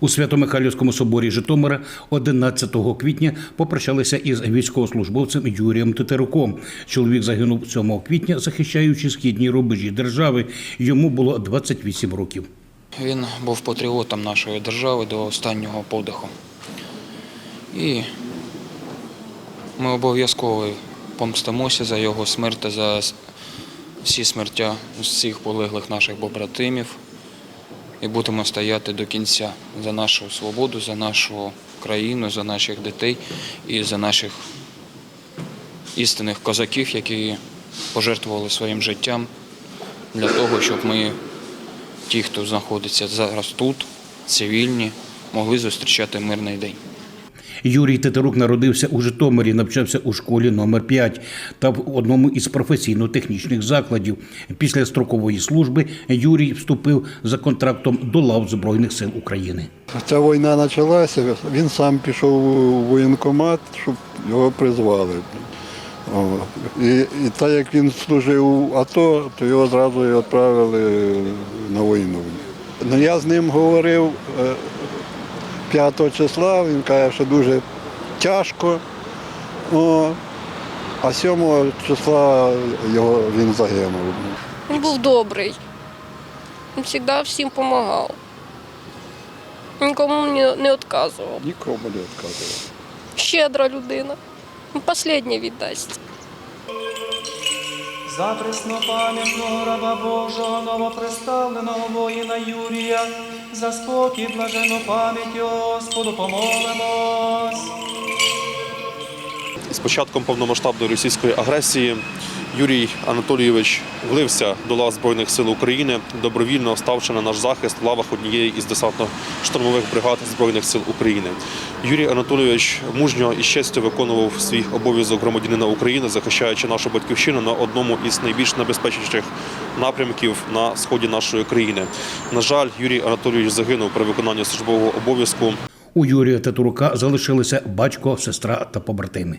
У Свято-Михайлівському соборі Житомира 11 квітня попрощалися із військовослужбовцем Юрієм Тетеруком. Чоловік загинув 7 квітня, захищаючи східні рубежі держави. Йому було 28 років. Він був патріотом нашої держави до останнього подиху. І ми обов'язково помстимося за його смерть за всі смертя всіх полеглих наших побратимів. І будемо стояти до кінця за нашу свободу, за нашу країну, за наших дітей і за наших істинних козаків, які пожертвували своїм життям для того, щоб ми ті, хто знаходиться зараз тут, цивільні, могли зустрічати мирний день. Юрій Тетерук народився у Житомирі, навчався у школі номер 5 та в одному із професійно-технічних закладів. Після строкової служби Юрій вступив за контрактом до лав Збройних сил України. Ця війна почалася, він сам пішов у воєнкомат, щоб його призвали. І, і так як він служив у АТО, то його одразу відправили на війну. Ну, я з ним говорив е, 5 числа, він каже, що дуже тяжко. О, а 7 числа його, він загинув. Він був добрий. Він завжди всім допомагав. Нікому не, відказував. Нікому не відказував. Щедра людина. Последнє віддасть. За преснопам'ятного раба Божого, новоприставленого воїна Юрія, за спокій блажену пам'ять Господу помолимось. З початком повномасштабної російської агресії Юрій Анатолійович влився до лав Збройних сил України, добровільно ставши на наш захист в лавах однієї із десантно-штурмових бригад Збройних сил України. Юрій Анатолійович мужньо і честю виконував свій обов'язок громадянина України, захищаючи нашу батьківщину на одному із найбільш небезпечніших напрямків на сході нашої країни. На жаль, Юрій Анатолійович загинув при виконанні службового обов'язку У Юрія Тетерука залишилися батько, сестра та побратими.